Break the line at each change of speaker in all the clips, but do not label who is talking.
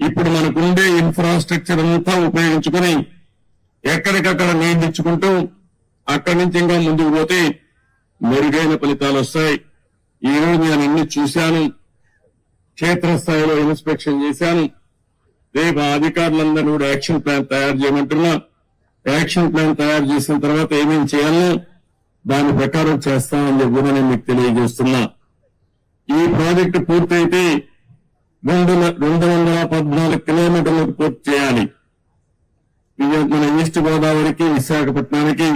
ఇప్పుడు మనకుండే ఇన్ఫ్రాస్ట్రక్చర్ అంతా ఉపయోగించుకొని ఎక్కడికక్కడ నీళ్ళు అక్కడి నుంచి ఇంకా ముందుకు పోతే మెరుగైన ఫలితాలు వస్తాయి. ఈ రోజు నేను అన్ని చూశాను క్షేత్రస్థాయిలో ఇన్స్పెక్షన్ చేశాను రేపు అధికారులందరూ కూడా యాక్షన్ ప్లాన్ తయారు చేయమంటున్నా. యాక్షన్ ప్లాన్ తయారు చేసిన తర్వాత ఏమేమి చేయాలో దాని ప్రకారం చేస్తామని చెప్పి నేను మీకు తెలియజేస్తున్నా. ఈ ప్రాజెక్టు పూర్తయితే రెండు రెండు వందల పద్నాలుగు కిలోమీటర్లకు పూర్తి చేయాలి. ఇది మన ఈస్ట్ గోదావరికి విశాఖపట్నానికి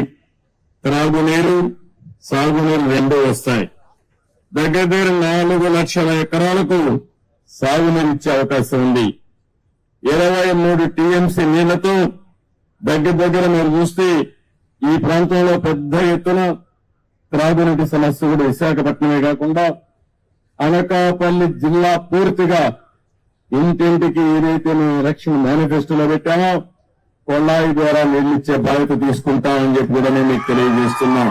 త్రాగునీరు సాగునీరు రెండు వస్తాయి. దగ్గర దగ్గర నాలుగు లక్షల ఎకరాలకు సాగునీరు ఇచ్చే అవకాశం ఉంది. ఇరవై మూడు టీఎంసీ నీళ్ళతో దగ్గర దగ్గర మీరు చూస్తే ఈ ప్రాంతంలో పెద్ద ఎత్తున త్రాగునీటి సమస్య కూడా విశాఖపట్నమే కాకుండా అనకాపల్లి జిల్లా పూర్తిగా ఇంటింటికి ఏదైతే మేము ఎలక్షన్ మేనిఫెస్టోలో పెట్టామో కొళ్ళాయి ద్వారా నిర్మించే బాధ్యత తీసుకుంటామని చెప్పి కూడా నేను మీకు తెలియజేస్తున్నాం.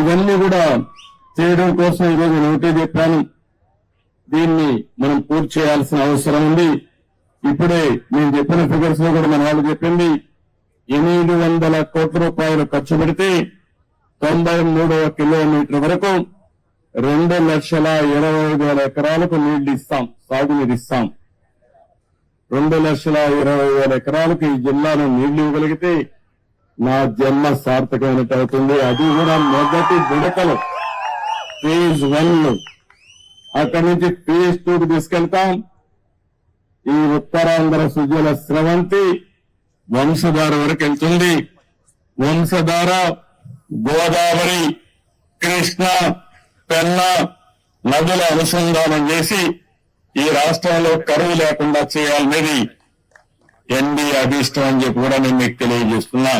ఇవన్నీ కూడా చేయడం కోసం ఈరోజు నేను ఒకటే చెప్పాను. దీన్ని మనం పూర్తి చేయాల్సిన అవసరం ఉంది. ఇప్పుడే నేను చెప్పిన ఫిగర్స్లో కూడా మన వాళ్ళు చెప్పింది ఎనిమిది వందల కోట్ల రూపాయలు ఖర్చు పెడితే తొంభై మూడవ కిలోమీటర్ వరకు రెండు లక్షల ఇరవై ఐదు వేల ఎకరాలకు నీళ్ళు ఇస్తాం సాగునీరు ఇస్తాం. రెండు లక్షల ఇరవై వేల ఎకరాలకు ఈ జిల్లాలో నీళ్ళు ఇవ్వగలిగితే నా జన్మ సార్థకమైనట్టు అవుతుంది. అది కూడా మొదటి విడతలు. ఫేజ్ వన్ అక్కడి నుంచి ఫేజ్ టూ కి తీసుకెళ్తాం. ఈ ఉత్తరాంధ్ర సుజల స్రవంతి వంశధార వరకు వెళ్తుంది. వంశధార గోదావరి కృష్ణ పెన్నా నదుల అనుసంధానం చేసి ఈ రాష్ట్రంలో కరువు లేకుండా చేయాలనేది ఎన్డీ అభిష్టం అని చెప్పి కూడా నేను మీకు తెలియజేస్తున్నా.